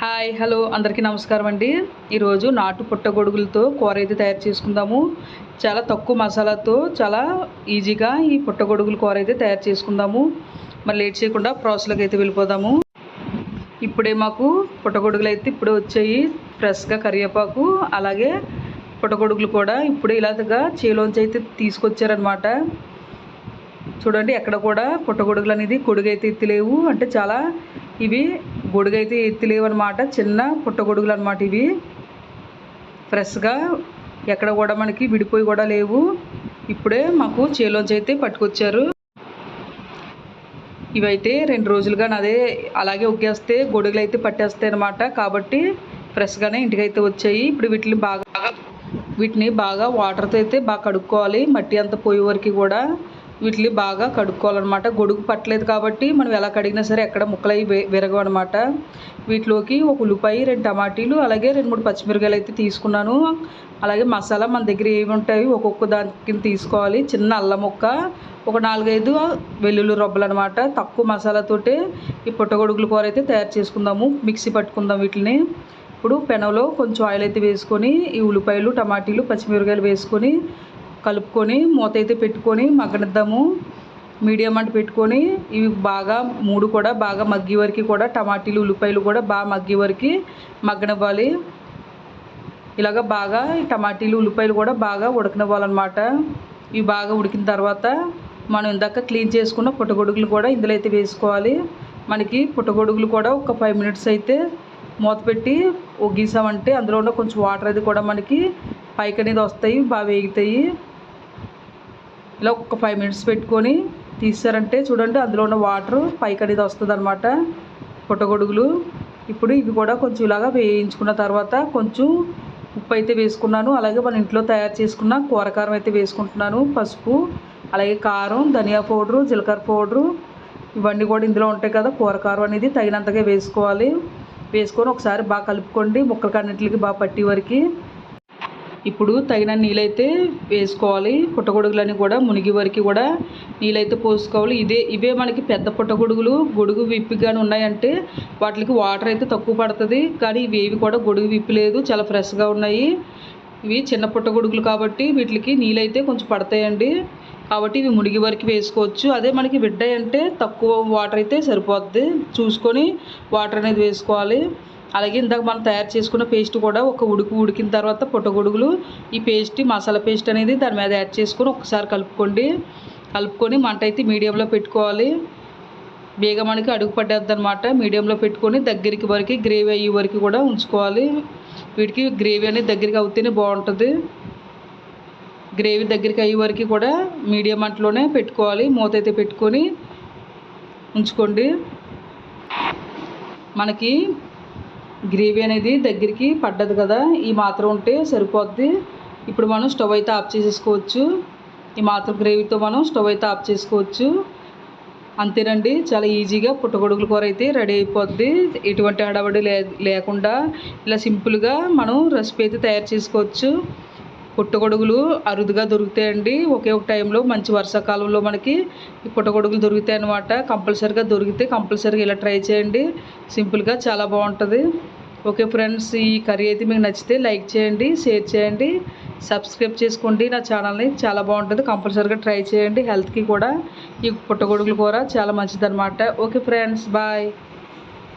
Hi hello అందరికీ నమస్కారం అండి. ఈరోజు నాటు పుట్టగొడుగులతో కూర అయితే తయారు చేసుకుందాము. చాలా తక్కువ మసాలాతో చాలా ఈజీగా ఈ పుట్టగొడుగుల కూర అయితే తయారు చేసుకుందాము. మరి లేట్ చేయకుండా ప్రాసెస్లోకి అయితే వెళ్ళిపోదాము. ఇప్పుడే మాకు పుట్టగొడుగులు అయితే ఇప్పుడే వచ్చాయి. ఫ్రెష్గా కరివేపాకు అలాగే పుట్టగొడుగులు కూడా ఇప్పుడే ఇలాగా చేలోంచి అయితే తీసుకొచ్చారనమాట చూడండి ఎక్కడ కూడా పుట్టగొడుగులు అనేది కొడుగైతే ఎత్తిలేవు. అంటే చాలా ఇవి గొడుగైతే ఎత్తిలేవన్నమాట. చిన్న పుట్టగొడుగులు అనమాట ఇవి. ఫ్రెష్గా ఎక్కడ కూడా మనకి విడిపోయి కూడా లేవు. ఇప్పుడే మాకు చేలోంచి అయితే పట్టుకొచ్చారు. ఇవైతే రెండు రోజులుగా నాదే అలాగే ఒగ్గేస్తే గొడుగులు అయితే పట్టేస్తాయి అనమాట కాబట్టి ఫ్రెష్గానే ఇంటికైతే వచ్చాయి. ఇప్పుడు వీటిని బాగా వీటిని బాగా వాటర్తో అయితే బాగా కడుక్కోవాలి. మట్టి అంతా పోయే వరకు కూడా వీటిని బాగా కడుక్కోవాలన్నమాట. గొడుగు పట్టలేదు కాబట్టి మనం ఎలా కడిగినా సరే ఎక్కడ ముక్కలు అవి విరగవు అనమాట వీటిలోకి ఒక ఉల్లిపాయ రెండు టమాటీలు అలాగే రెండు మూడు పచ్చిమిరకాయలు అయితే తీసుకున్నాను. అలాగే మసాలా మన దగ్గర ఏమి ఉంటాయి ఒక్కొక్క దానికి తీసుకోవాలి. చిన్న అల్లం ముక్క ఒక నాలుగైదు వెల్లుల్లి రొబ్బలు అనమాట తక్కువ మసాలాతోటే ఈ పుట్టగొడుగుల కూర అయితే తయారు చేసుకుందాము. మిక్సీ పట్టుకుందాం వీటిని. ఇప్పుడు పెనంలో కొంచెం ఆయిల్ అయితే వేసుకొని ఈ ఉల్లిపాయలు టమాటీలు పచ్చిమిరకాయలు వేసుకొని కలుపుకొని మూత అయితే పెట్టుకొని మగ్గనిద్దాము. మీడియం అంట పెట్టుకొని ఇవి బాగా మూడు కూడా బాగా మగ్గి వరకు కూడా టమాటీలు ఉల్లిపాయలు కూడా బాగా మగ్గి వరకు మగ్గనివ్వాలి. ఇలాగ బాగా టమాటీలు ఉల్లిపాయలు కూడా బాగా ఉడకనివ్వాలన్నమాట. ఇవి బాగా ఉడికిన తర్వాత మనం ఇందాక క్లీన్ చేసుకున్న పుట్టగొడుగులు కూడా ఇందులో అయితే వేసుకోవాలి. మనకి పుట్టగొడుగులు కూడా ఒక ఫైవ్ మినిట్స్ అయితే మూత పెట్టి ఒగ్గీసామంటే అందులో ఉన్న కొంచెం వాటర్ అది కూడా మనకి పైకి అనేది వస్తాయి బాగా వేగుతాయి. ఇలా ఒక ఫైవ్ మినిట్స్ పెట్టుకొని తీసారంటే చూడండి అందులో ఉన్న వాటర్ పైకి అనేది వస్తుంది అనమాట పుట్టగొడుగులు. ఇప్పుడు ఇవి కూడా కొంచెం ఇలాగా వేయించుకున్న తర్వాత కొంచెం ఉప్పు అయితే వేసుకున్నాను. అలాగే మన ఇంట్లో తయారు చేసుకున్న కూరకారం అయితే వేసుకుంటున్నాను. పసుపు అలాగే కారం ధనియా పౌడరు జీలకర్ర పౌడరు ఇవన్నీ కూడా ఇందులో ఉంటాయి కదా. కూరకారం అనేది తగినంతగా వేసుకోవాలి. వేసుకొని ఒకసారి బాగా కలుపుకోండి. ముక్కలు కన్నింటికి బాగా పట్టి వరకు ఇప్పుడు తగిన నీళ్ళైతే వేసుకోవాలి. పుట్టగొడుగులని కూడా మునిగి వరకు కూడా నీళ్ళైతే పోసుకోవాలి. ఇదే ఇవే మనకి పెద్ద పుట్టగొడుగులు గొడుగు విప్పి కానీ ఉన్నాయంటే వాటికి వాటర్ అయితే తక్కువ పడుతుంది. కానీ ఇవేవి కూడా గొడుగు విప్పి లేదు చాలా ఫ్రెష్గా ఉన్నాయి. ఇవి చిన్న పుట్టగొడుగులు కాబట్టి వీటికి నీళ్ళైతే కొంచెం పడతాయండి. కాబట్టి ఇవి మునిగి వరకు వేసుకోవచ్చు. అదే మనకి బిడ్డ అంటే తక్కువ వాటర్ అయితే సరిపోద్ది. చూసుకొని వాటర్ అనేది వేసుకోవాలి. అలాగే ఇందాక మనం తయారు చేసుకున్న పేస్ట్ కూడా ఒక ఉడుకు ఉడికిన తర్వాత పుట్టగొడుగులు ఈ పేస్ట్ మసాలా పేస్ట్ అనేది దాని మీద యాడ్ చేసుకొని ఒకసారి కలుపుకోండి. కలుపుకొని మంట అయితే మీడియంలో పెట్టుకోవాలి. బేగ మనకి అడుగు పట్టేద్ది అనమాట మీడియంలో పెట్టుకొని దగ్గరికి వరకు గ్రేవీ అయ్యే వరకు కూడా ఉంచుకోవాలి. వీటికి గ్రేవీ అనేది దగ్గరికి అవుతేనే బాగుంటుంది. గ్రేవీ దగ్గరికి అయ్యే వరకు కూడా మీడియం మంటలోనే పెట్టుకోవాలి. మూత అయితే పెట్టుకొని ఉంచుకోండి. మనకి గ్రేవీ అనేది దగ్గరికి పడ్డది కదా ఈ మాత్రం ఉంటే సరిపోద్ది. ఇప్పుడు మనం స్టవ్ అయితే ఆఫ్ చేసేసుకోవచ్చు. ఈ మాత్రం గ్రేవీతో మనం స్టవ్ అయితే ఆఫ్ చేసుకోవచ్చు. అంతేనండి చాలా ఈజీగా పుట్టగొడుగుల కూర అయితే రెడీ అయిపోద్ది. ఎటువంటి హడావడి లే లేకుండా ఇలా సింపుల్గా మనం రెసిపీ అయితే తయారు చేసుకోవచ్చు. పుట్టగొడుగులు అరుదుగా దొరుకుతాయండి. ఒకే ఒక టైంలో మంచి వర్షాకాలంలో మనకి ఈ పుట్టగొడుగులు దొరుకుతాయి అనమాట కంపల్సరీగా దొరికితే కంపల్సరీగా ఇలా ట్రై చేయండి. సింపుల్గా చాలా బాగుంటుంది. ఓకే ఫ్రెండ్స్ ఈ కర్రీ అయితే మీకు నచ్చితే లైక్ చేయండి షేర్ చేయండి సబ్స్క్రైబ్ చేసుకోండి. నా ఛానల్ని చాలా బాగుంటుంది. కంపల్సరీగా ట్రై చేయండి హెల్త్కి కూడా. ఈ పుట్టగొడుగులు కూర చాలా మంచిదన్నమాట. Okay friends bye.